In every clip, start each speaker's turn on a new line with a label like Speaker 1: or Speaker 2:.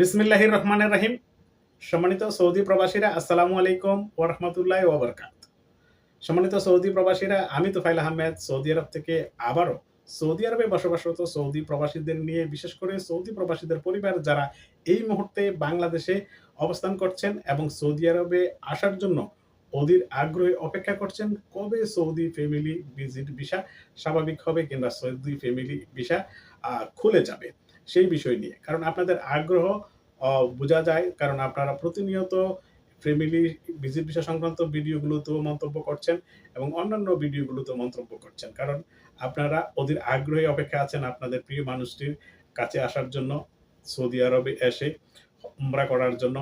Speaker 1: বিসমিল্লাহির রহমানের রাহিম সম্মানিত সৌদি প্রবাসীরা, আসসালামু আলাইকুম ও রহমতুল্লাহ ওবরকাত সম্মানিত সৌদি প্রবাসীরা, আমি তোফাইল আহমেদ, সৌদি আরব থেকে আবারও সৌদি আরবে বসবাসরত সৌদি প্রবাসীদের নিয়ে, বিশেষ করে সৌদি প্রবাসীদের পরিবার যারা এই মুহূর্তে বাংলাদেশে অবস্থান করছেন এবং সৌদি আরবে আসার জন্য অধীর আগ্রহে অপেক্ষা করছেন, কবে সৌদি ফ্যামিলি ভিজিট ভিসা স্বাভাবিক হবে কিংবা সৌদি ফ্যামিলি ভিসা খুলে যাবে? সেই বিষয় নিয়ে। কারণ আপনাদের আগ্রহ বোঝা যায়। কারণ আপনারা প্রতিনিয়ত ফ্যামিলি ভিজিট ভিসা সংক্রান্ত ভিডিওগুলোতেও মন্তব্য করছেন এবং অন্যান্য ভিডিওগুলোতেও মন্তব্য করছেন। কারণ আপনারা অধীর আগ্রহে অপেক্ষা আছেন আপনাদের প্রিয় মানুষটির কাছে আসার জন্য, সৌদি আরবে এসে উমরা করার জন্য।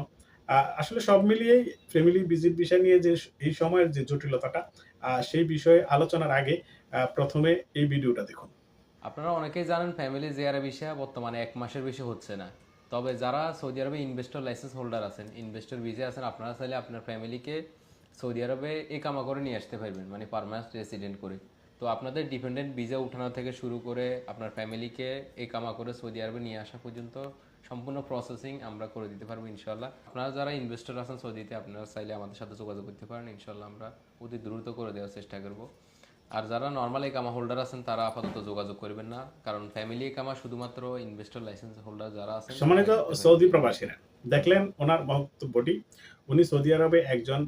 Speaker 1: আসলে সব মিলিয়েই ফ্যামিলি ভিজিট ভিসা নিয়ে যে এই সময়ের যে জটিলতাটা সেই বিষয়ে আলোচনার আগে প্রথমে এই ভিডিওটা দেখুন।
Speaker 2: আপনারা অনেকেই জানেন ফ্যামিলি জিয়ারা ভিসা বর্তমানে এক মাসের বেশি হচ্ছে না। তবে যারা সৌদি আরবে ইনভেস্টর লাইসেন্স হোল্ডার আছেন ইনভেস্টর ভিসা আছেন, আপনারা চাইলে আপনার ফ্যামিলিকে সৌদি আরবে একামা করে নিয়ে আসতে পারবেন মানে পারমানেন্ট রেসিডেন্ট করে। তো আপনাদের ডিপেন্ডেন্ট ভিসা উঠানো থেকে শুরু করে আপনার ফ্যামিলিকে একামা করে সৌদি আরবে নিয়ে আসা পর্যন্ত সম্পূর্ণ প্রসেসিং আমরা করে দিতে পারব ইনশাল্লাহ আপনারা যারা ইনভেস্টর আছেন সৌদিতে, আপনারা চাইলে আমাদের সাথে যোগাযোগ করতে পারেন। ইনশাল্লাহ আমরা অতি দ্রুত করে দেওয়ার চেষ্টা করব। আর যারা নর্মাল একামা হোল্ডার আছেন তারা আপাতত যোগাযোগ করবেন না। কারণ ফ্যামিলি একামা শুধুমাত্র ইনভেস্টর লাইসেন্স হোল্ডার যারা আছেন
Speaker 1: সম্মানিত সৌদি প্রবাসীরা দেখলেন ওনার বক্তব্যটি। উনি সৌদি আরবে একজন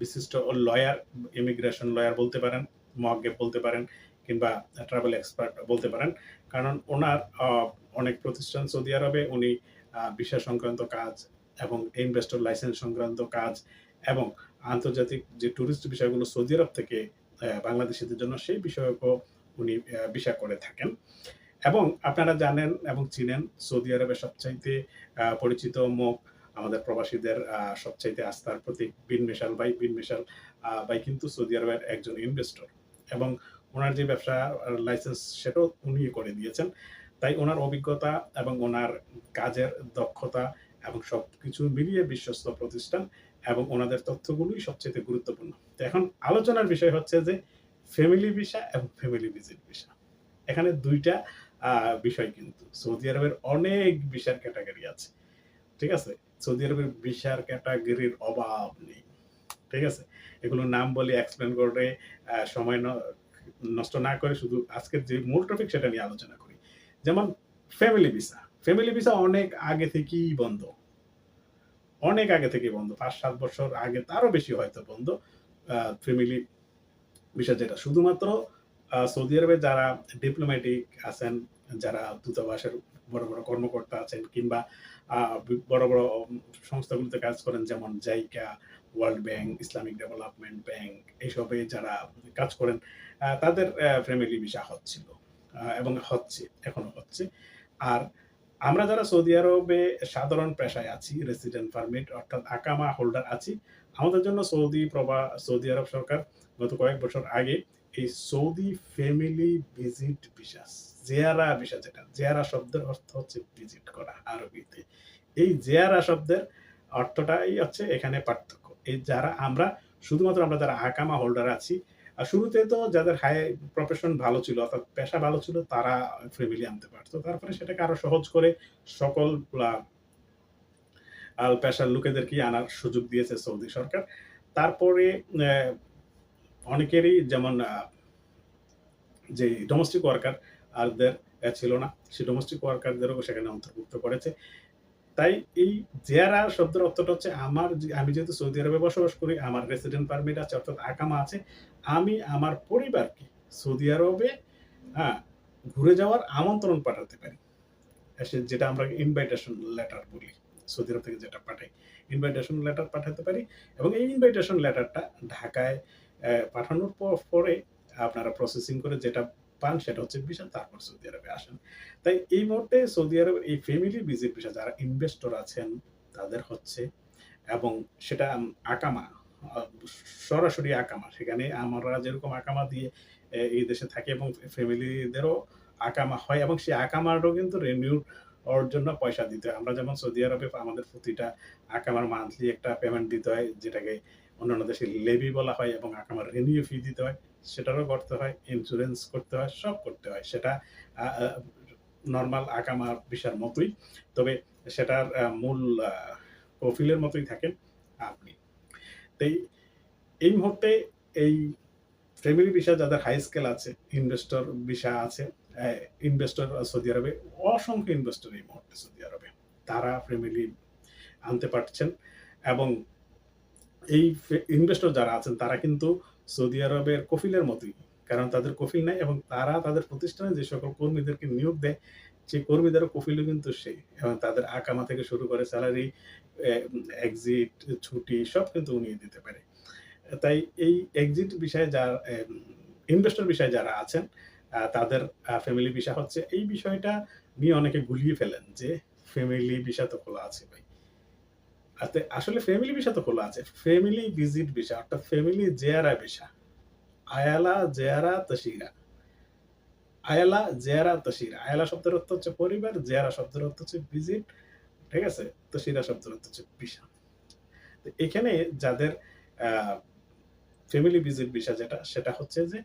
Speaker 1: বিশিষ্ট লয়ার ইমিগ্রেশন লয়ার বলতে পারেন মহাজ্ঞে বলতে পারেন কিংবা ট্রাভেল এক্সপার্ট বলতে পারেন। কারণ ওনার আহ, অনেক প্রতিষ্ঠান সৌদি আরবে উনি বিষয় সংক্রান্ত কাজ এবং ইনভেস্টর লাইসেন্স সংক্রান্ত কাজ এবং আন্তর্জাতিক যে ট্যুরিস্ট বিষয়গুলো সৌদি আরব থেকে বাংলাদেশিদের জন্য সেই বিষয়কও উনি বিষয় করে থাকেন। এবং আপনারা জানেন এবং চিনেন, সৌদি আরবের সবচাইতে পরিচিত মুখ আমাদের প্রবাসীদের সবচাইতে আস্থার প্রতীক বিন মেশাল ভাই। বিন মেশাল ভাই কিন্তু সৌদি আরবের একজন ইনভেস্টর এবং ওনার যে ব্যবসা লাইসেন্স সেটাও উনি করে দিয়েছেন। তাই ওনার অভিজ্ঞতা এবং ওনার কাজের দক্ষতা এবং সব কিছু মিলিয়ে বিশ্বস্ত প্রতিষ্ঠান এবং ওনাদের তথ্যগুলোই সবচেয়ে গুরুত্বপূর্ণ। তো এখন আলোচনার বিষয় হচ্ছে যে ফ্যামিলি ভিসা এবং ফ্যামিলি ভিজিট ভিসা এখানে দুইটা বিষয় কিন্তু। সৌদি আরবের অনেক ভিসার ক্যাটাগরি আছে। ঠিক আছে? সৌদি আরবের ভিসার ক্যাটাগরির অভাব নেই। ঠিক আছে? এগুলোর নাম বলে এক্সপ্লেন করে সময় নষ্ট না করে শুধু আজকের যে মূল টপিক সেটা নিয়ে আলোচনা করি। যেমন ফ্যামিলি ভিসা ফ্যামিলি ভিসা অনেক আগে থেকেই বন্ধ। অনেক আগে থেকেই বন্ধ, পাঁচ সাত বছর আগে তারও বেশি হয়তো বন্ধ। ফ্যামিলি বিষয় যেটা। শুধুমাত্র সৌদি আরবে যারা ডিপ্লোম্যাটিক আছেন, যারা দূতাবাসের বড় বড় কর্মকর্তা আছেন কিংবা বড় বড় সংস্থাগুলোতে কাজ করেন যেমন JICA, world bank, Islamic development bank এইসবে যারা কাজ করেন তাদের ফ্যামিলি ভিসা হচ্ছিল এবং হচ্ছে, এখনও হচ্ছে। আর আমরা যারা সৌদি আরবে সাধারণ পেশায় আছি রেসিডেন্ট পারমিট অর্থাৎ আকামা হোল্ডার আছি, আমাদের জন্য সৌদি প্রবা, সৌদি আরব সরকার গত কয়েক বছর আগে এই সৌদি ফ্যামিলি ভিজিট ভিসা জেয়ারা ভিসা যেটা, জেয়ারা শব্দের অর্থ হচ্ছে ভিজিট করা আরবিতে। এই জেয়ারা শব্দের অর্থটাই হচ্ছে এখানে পার্থক্য। এই যারা, আমরা, শুধুমাত্র আমরা যারা আকামা হোল্ডার আছি আর শুরুতে তো যাদের হাই প্রফেশন ভালো ছিল, অর্থাৎ পেশা ভালো ছিল, তারা ফ্যামিলি আনতে পারতো। তারপরে সেটাকে আরও সহজ করে সকল আল পেশার লোকেদেরকে আনার সুযোগ দিয়েছে সৌদি সরকার। তারপরে অনেকেরই যেমন যে ডোমেস্টিক ওয়ার্কার আরদের ছিল না। সেই ডোমেস্টিক ওয়ার্কারদেরও সেখানে অন্তর্ভুক্ত করেছে। তাই এই জেয়ারা শব্দের অর্থটা হচ্ছে আমার আমি যেহেতু সৌদি আরবে বসবাস করি, আমার রেসিডেন্ট পারমিট আছে, অর্থাৎ আকামা আছে, আমি আমার পরিবারকে সৌদি আরবে হ্যাঁ ঘুরে যাওয়ার আমন্ত্রণ পাঠাতে পারি। যেটা আমরা ইনভাইটেশন লেটার বলি, সৌদি আরব থেকে যেটা পাঠাই ইনভাইটেশন লেটার পাঠাতে পারি এবং এই ইনভাইটেশন লেটারটা ঢাকায় পাঠানোর পরে আপনারা প্রসেসিং করে যেটা পান, সেটা হচ্ছে ভিসা, তারপর সৌদি আরবে আসেন। তাই এই মুহূর্তে সৌদি আরবের এই ফ্যামিলি ভিজিট ভিসা যারা ইনভেস্টর আছেন, তাদের হচ্ছে, এবং সেটা আকামা, সরাসরি আকামা, সেখানে আমরা যেরকম আকামা দিয়ে এই দেশে থাকি এবং ফ্যামিলিদেরও আকামা হয়, এবং সেই আকামারও কিন্তু রেনিউ ওর জন্য পয়সা দিতে হয়। আমরা যেমন সৌদি আরবে আমাদের প্রতিটা আকামার মান্থলি একটা পেমেন্ট দিতে হয়, যেটাকে অন্যান্য দেশে লেবি বলা হয় এবং আকামার রেনিউ ফি দিতে হয়। সেটারও করতে হয় ইন্স্যুরেন্স করতে হয়, সব করতে হয়। সেটা নর্মাল আকামা বিষয়ের মতোই। তবে সেটার মূল কফিলের মতোই থাকেন আপনি। তাই এই মুহূর্তে এই ফ্যামিলি ভিসা যাদের হাই স্কেল আছে ইনভেস্টর ভিসা আছে ইনভেস্টর সৌদি আরবে, অসংখ্য ইনভেস্টর এই মুহূর্তে সৌদি আরবে। তারা ফ্যামিলি আনতে পারছেন এবং এই ইনভেস্টর যারা আছেন, তারা কিন্তু সৌদি আরবের কফিলের মতোই, কারণ তাদের কফিল নাই এবং তারা তাদের প্রতিষ্ঠানে যে সকল কর্মীদেরকে নিয়োগ দেয়, সেই কর্মীদেরও কফিলও কিন্তু সেই এবং তাদের আকামা থেকে শুরু করে স্যালারি এক্সিট ছুটি সব কিন্তু উনি দিতে পারে। তাই এই এক্সিট বিষয়ে যার ইনভেস্টর বিষয়ে যারা আছেন তাদের ফ্যামিলি ভিসা হচ্ছে, এই বিষয়টা নিয়ে অনেকে গুলিয়ে ফেলেন যে ফ্যামিলি ভিসা তো খোলা আছে ভাই। আসলে ফ্যামিলি ভিসা তো খোলা আছে। ফ্যামিলি ভিজিট ভিসা অর্থাৎ ফ্যামিলি জেয়ারা ভিসা আয়ালা জেয়ারা আয়ালা জেয়ারা আয়ালা শব্দের অর্থ হচ্ছে পরিবার জেয়ারা শব্দের অর্থ হচ্ছে ভিজিট ঠিক আছে? শব্দের অর্থ হচ্ছে ভিসা তো এখানে যাদের ফ্যামিলি ভিজিট ভিসা যেটা, সেটা হচ্ছে যে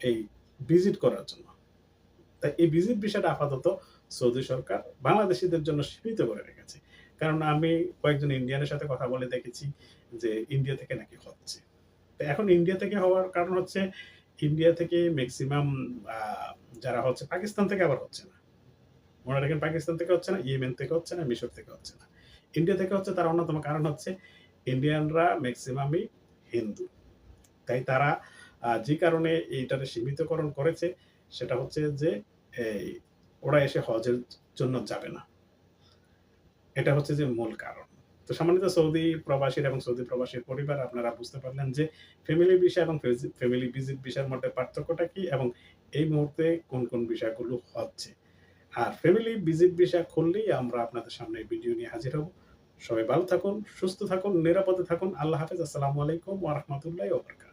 Speaker 1: এই ভিজিট করার জন্য। তাই এই ভিজিট ভিসাটা আপাতত সৌদি সরকার বাংলাদেশিদের জন্য সীমিত করে রেখেছে। কারণ আমি কয়েকজন ইন্ডিয়ানের সাথে কথা বলে দেখেছি যে ইন্ডিয়া থেকে নাকি হচ্ছে। তো এখন ইন্ডিয়া থেকে হওয়ার কারণ হচ্ছে ইন্ডিয়া থেকে ম্যাক্সিমাম যারা হচ্ছে পাকিস্তান থেকে আবার হচ্ছে না। মনে রাখেন পাকিস্তান থেকে হচ্ছে না ইয়েমেন থেকে হচ্ছে না মিশর থেকে হচ্ছে না। ইন্ডিয়া থেকে হচ্ছে তার অন্যতম কারণ হচ্ছে ইন্ডিয়ানরা ম্যাক্সিমামই হিন্দু। তাই তারা যে কারণে এইটারে সীমিতকরণ করেছে, সেটা হচ্ছে যে ওরা এসে হজের জন্য যাবে না। এটা হচ্ছে যে মূল কারণ। তো সামান্যত সৌদি প্রবাসীর এবং সৌদি প্রবাসীর পরিবার, আপনারা বুঝতে পারলেন যে ফ্যামিলি বিষয় এবং ফ্যামিলি ভিজিট বিষয়ের মধ্যে পার্থক্যটা কি এবং এই মুহূর্তে কোন কোন বিষয়গুলো হচ্ছে। আর ফ্যামিলি ভিজিট বিষয় খুললেই আমরা আপনাদের সামনে ভিডিও নিয়ে হাজির হব। সবাই ভালো থাকুন, সুস্থ থাকুন, নিরাপদে থাকুন। আল্লাহ হাফেজ। আসসালামু আলাইকুম ওয়া রাহমাতুল্লাহি ওয়া বারাকাতুহু।